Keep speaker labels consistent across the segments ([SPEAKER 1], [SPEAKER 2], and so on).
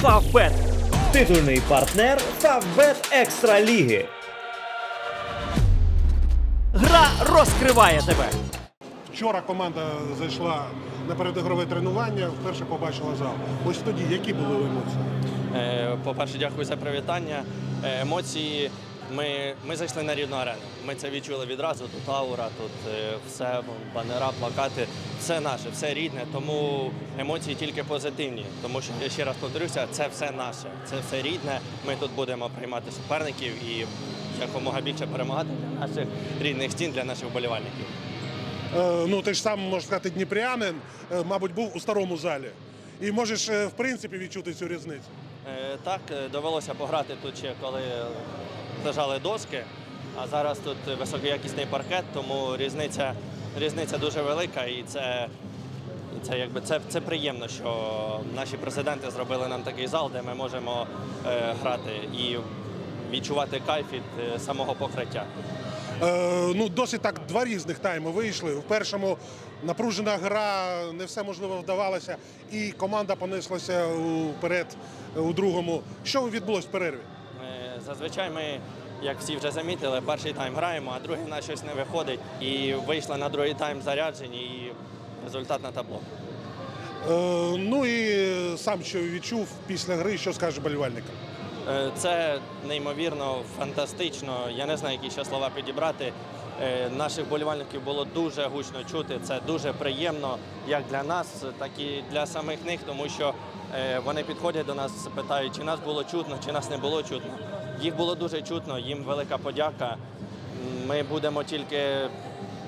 [SPEAKER 1] Фавбет. Титульний партнер Фавбет Екстра Ліги. Гра розкриває тебе.
[SPEAKER 2] Вчора команда зайшла на передігрове тренування, вперше побачила зал. Ось тоді які були емоції?
[SPEAKER 3] Е, По-перше, дякую за привітання. Е, Емоції. Ми, ми зайшли на рівну арену. Ми це відчули відразу. Тут аура, тут е, все, банера, плакати, все наше, все рідне. Тому емоції тільки позитивні. Тому що я ще раз повторюся, це все наше, це все рідне. Ми тут будемо приймати суперників і якомога більше перемагати для наших рідних стін, для наших вболівальників.
[SPEAKER 2] Е, ну ти ж сам можна сказати, дніпрянин, е, мабуть, був у старому залі. І можеш е, в принципі відчути цю різницю.
[SPEAKER 3] Е, Так, е, довелося пограти тут ще коли лежали доски, а зараз тут високоякісний паркет, тому різниця, різниця дуже велика. І це, це, якби, це, це приємно, що наші президенти зробили нам такий зал, де ми можемо е, грати. І відчувати кайф від е, самого покриття.
[SPEAKER 2] Е, ну, досить так два різних тайми вийшли. В першому напружена гра, не все можливо вдавалося, і команда понеслася вперед е, у другому. Що відбулось в перерві?
[SPEAKER 3] Е, Зазвичай ми, як всі вже замітили, перший тайм граємо, а другий на щось не виходить. І вийшли на другий тайм заряджені, і результат на табло.
[SPEAKER 2] Е, ну і сам що відчув після гри, що скаже болівальникам.
[SPEAKER 3] Е, Це неймовірно фантастично. Я не знаю, які ще слова підібрати. Е, Наших болівальників було дуже гучно чути. Це дуже приємно як для нас, так і для самих них, тому що е, вони підходять до нас, питають, чи нас було чутно, чи нас не було чутно. Їх було дуже чутно, їм велика подяка. Ми будемо тільки,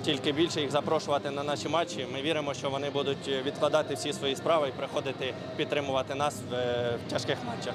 [SPEAKER 3] тільки більше їх запрошувати на наші матчі. Ми віримо, що вони будуть відкладати всі свої справи і приходити підтримувати нас в, в тяжких матчах.